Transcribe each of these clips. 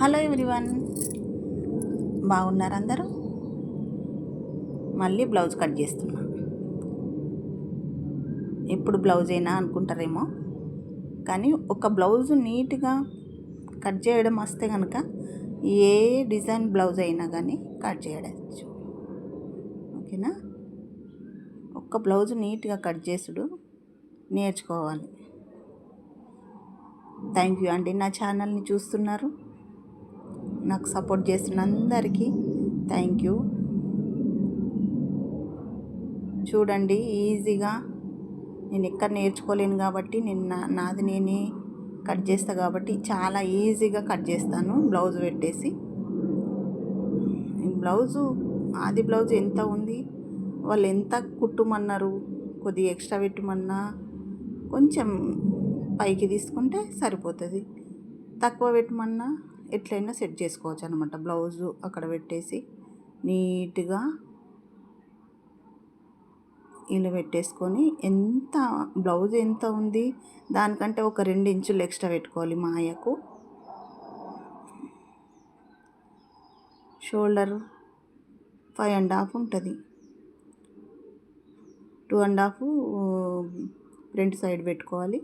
Hello everyone. బాగున్నారు అందరూ? మళ్ళీ బ్లౌజ్ కట్ చేస్తున్నా. ఎప్పుడు బ్లౌజ్ అయినా అనుకుంటారేమో. కానీ ఒక బ్లౌజ్ నీట్గా కట్ చేయడం వస్తే కనుక ఏ డిజైన్ బ్లౌజ్ అయినా కానీ కట్ చేయడచ్చు ఓకేనా? ఒక్క బ్లౌజ్ నీట్గా కట్ చేసుడు నేర్చుకోవాలి. థ్యాంక్ యూ అండి నా ఛానల్ని చూస్తున్నారు. నాకు సపోర్ట్ చేస్తున్న అందరికీ థ్యాంక్ యూ చూడండి ఈజీగా నేను ఎక్కడ నేర్చుకోలేను కాబట్టి నేను నా నాది నేనే కట్ చేస్తా కాబట్టి చాలా ఈజీగా కట్ చేస్తాను బ్లౌజ్ పెట్టేసి. బ్లౌజు ఆది బ్లౌజ్ ఎంత ఉంది? వాళ్ళు ఎంత కుట్టుమన్నారు? కొద్దిగా ఎక్స్ట్రా పెట్టమన్నా? కొంచెం పైకి తీసుకుంటే సరిపోతుంది. తక్కువ పెట్టమన్నా ఎట్లయినా సెట్ చేసుకోవచ్చు అనమాట బ్లౌజు అక్కడ పెట్టేసి నీట్గా ఇలా పెట్టేసుకొని ఎంత బ్లౌజ్ ఎంత ఉంది దానికంటే ఒక రెండు ఇంచులు ఎక్స్ట్రా పెట్టుకోవాలి మాయకు. షోల్డర్ ఫైవ్ అండ్ హాఫ్ ఉంటుంది. Two and half front side పెట్టుకోవాలి.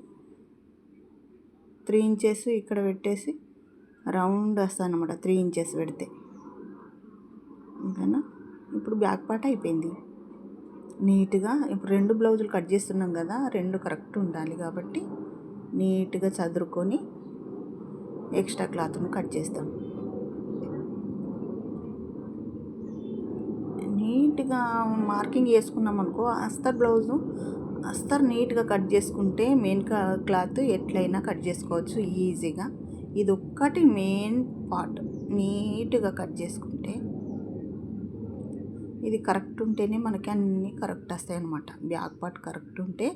త్రీ ఇంచెస్ ఇక్కడ పెట్టేసి రౌండ్ వస్తుంది అనమాట త్రీ ఇంచెస్ పెడితే. ఓకేనా? ఇప్పుడు బ్యాక్ పార్ట్ అయిపోయింది. నీట్గా ఇప్పుడు రెండు బ్లౌజులు కట్ చేస్తున్నాం కదా రెండు కరెక్ట్ ఉండాలి కాబట్టి నీట్గా చదురుకొని ఎక్స్ట్రా క్లాత్ను కట్ చేస్తాం. నీట్గా మార్కింగ్ చేసుకున్నాం అనుకో అస్తర్ బ్లౌజు అస్తర్ నీట్గా కట్ చేసుకుంటే మెయిన్ క్లాత్ ఎట్లయినా కట్ చేసుకోవచ్చు ఈజీగా. ఇది ఒక్కటి మెయిన్ పార్ట్. నీట్గా కట్ చేసుకుంటే ఇది కరెక్ట్ ఉంటేనే మనకి అన్నీ కరెక్ట్ వస్తాయి అన్నమాట బ్యాక్ పార్ట్ కరెక్ట్ ఉంటే.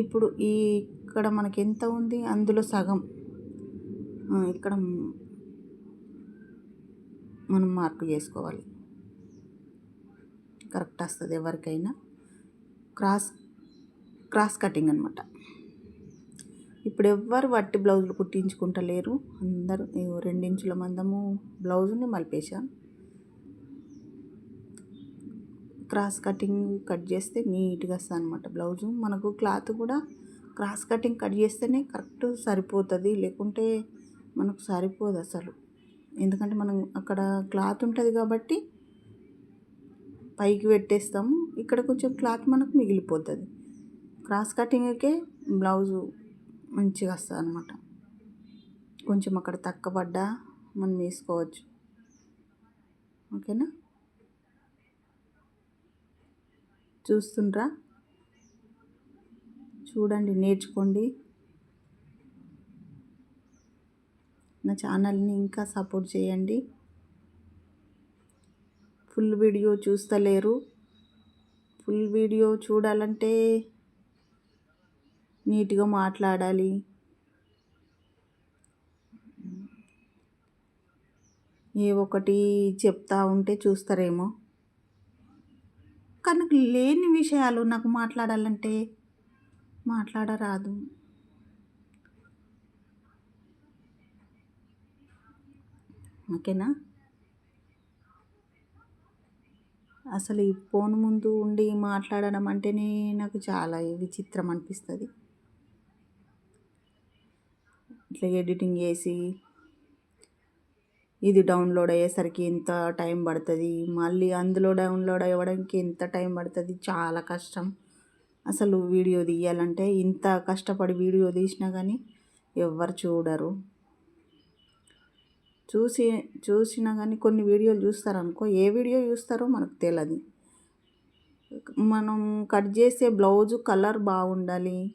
ఇప్పుడు ఈ ఇక్కడ మనకి ఎంత ఉంది? అందులో సగం. ఇక్కడ మనం మార్పు చేసుకోవాలి. కరెక్ట్ వస్తుంది ఎవరికైనా. క్రాస్ క్రాస్ కటింగ్ అనమాట ఇప్పుడు ఎవ్వరు వట్టి బ్లౌజులు కుట్టించుకుంటలేరు. అందరూ రెండించుల మందము బ్లౌజుని మలిపేశాను క్రాస్ కటింగ్ కట్ చేస్తే నీట్గా వస్తుంది అనమాట బ్లౌజు. మనకు క్లాత్ కూడా క్రాస్ కటింగ్ కట్ చేస్తేనే కరెక్ట్ సరిపోతుంది. లేకుంటే మనకు సరిపోదు అసలు. ఎందుకంటే మనం అక్కడ క్లాత్ ఉంటుంది కాబట్టి పైకి పెట్టేస్తాము. ఇక్కడ కొంచెం క్లాత్ మనకు మిగిలిపోతుంది. క్రాస్ కటింగ్కే బ్లౌజు మంచిగా వస్తుంది అనమాట కొంచెం అక్కడ తక్కబడ్డా మనం వేసుకోవచ్చు. ఓకేనా? చూస్తుండ్రా? చూడండి నేర్చుకోండి. నా ఛానల్ని ఇంకా సపోర్ట్ చేయండి. ఫుల్ వీడియో చూస్తలేరు. ఫుల్ వీడియో చూడాలంటే నీట్గా మాట్లాడాలి. ఏ ఒకటి చెప్తా ఉంటే చూస్తారేమో. కానీ లేని విషయాలు నాకు మాట్లాడాలంటే మాట్లాడరాదు. ఓకేనా? అసలు ఈ ఫోన్ ముందు ఉండి మాట్లాడడం అంటేనే నాకు చాలా విచిత్రం అనిపిస్తుంది. ఇట్లా ఎడిటింగ్ చేసి ఇది డౌన్లోడ్ అయ్యేసరికి ఎంత టైం పడుతుంది మళ్ళీ అందులో డౌన్లోడ్ అవ్వడానికి ఎంత టైం పడుతుంది చాలా కష్టం. అసలు వీడియో తీయాలంటే ఇంత కష్టపడి వీడియో తీసినా కానీ ఎవ్వరు చూడరు. చూసి చూసినా కానీ కొన్ని వీడియోలు చూస్తారనుకో ఏ వీడియో చూస్తారో మనకు తెలియదు మనం కట్ చేసే బ్లౌజు కలర్ బాగుండాలి.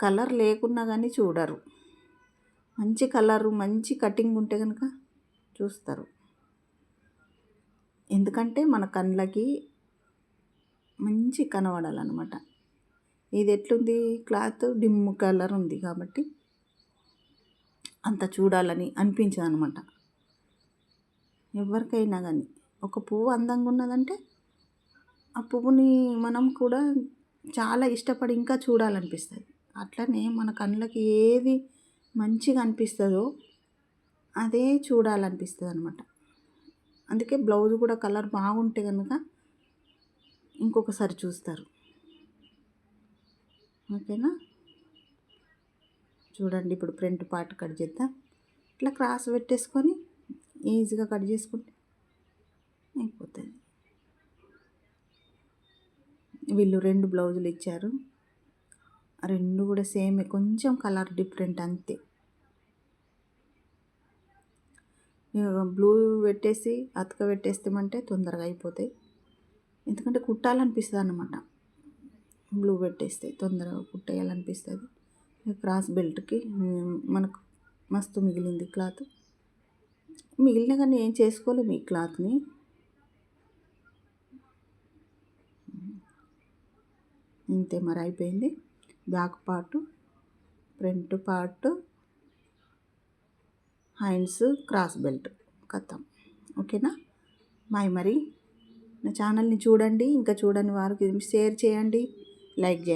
కలర్ లేకున్నా కానీ చూడరు. మంచి కలరు మంచి కటింగ్ ఉంటే కనుక చూస్తారు. ఎందుకంటే మన కళ్ళకి మంచి కనబడాలన్నమాట. ఇది ఎట్లుంది? క్లాత్ డిమ్ కలర్ ఉంది కాబట్టి అంత చూడాలని అనిపించదు అనమాట ఎవరికైనా కానీ ఒక పువ్వు అందంగా ఉన్నదంటే ఆ పువ్వుని మనం కూడా చాలా ఇష్టపడి ఇంకా చూడాలనిపిస్తుంది. అట్లనే మన కళ్ళకి ఏది మంచిగా అనిపిస్తుందో అదే చూడాలనిపిస్తుంది అనమాట అందుకే బ్లౌజ్ కూడా కలర్ బాగుంటే కనుక ఇంకొకసారి చూస్తారు. ఓకేనా? చూడండి ఇప్పుడు ఫ్రంట్ పార్ట్ కట్ చేద్దాం. ఇట్లా క్రాస్ పెట్టేసుకొని ఈజీగా కట్ చేసుకుంటే అయిపోతుంది. వీళ్ళు రెండు బ్లౌజులు ఇచ్చారు. రెండు కూడా సేమే కొంచెం కలర్ డిఫరెంట్ అంతే. బ్లూ పెట్టేసి అతక పెట్టేస్తామంటే తొందరగా అయిపోతాయి. ఎందుకంటే కుట్టాలనిపిస్తుంది అనమాట బ్లూ పెట్టేస్తే తొందరగా కుట్టేయాలనిపిస్తుంది. క్రాస్ బెల్ట్కి మనకు మస్తు మిగిలింది క్లాత్. మిగిలిన కానీ ఏం చేసుకోలేము ఈ క్లాత్ని. ఇంతే మరి అయిపోయింది. Back part front part hands cross belt కథం. ఓకేనా? మాయ్ మరి. నా ఛానల్ని చూడండి ఇంకా చూడని వారికి షేర్ చేయండి లైక్ చేయండి.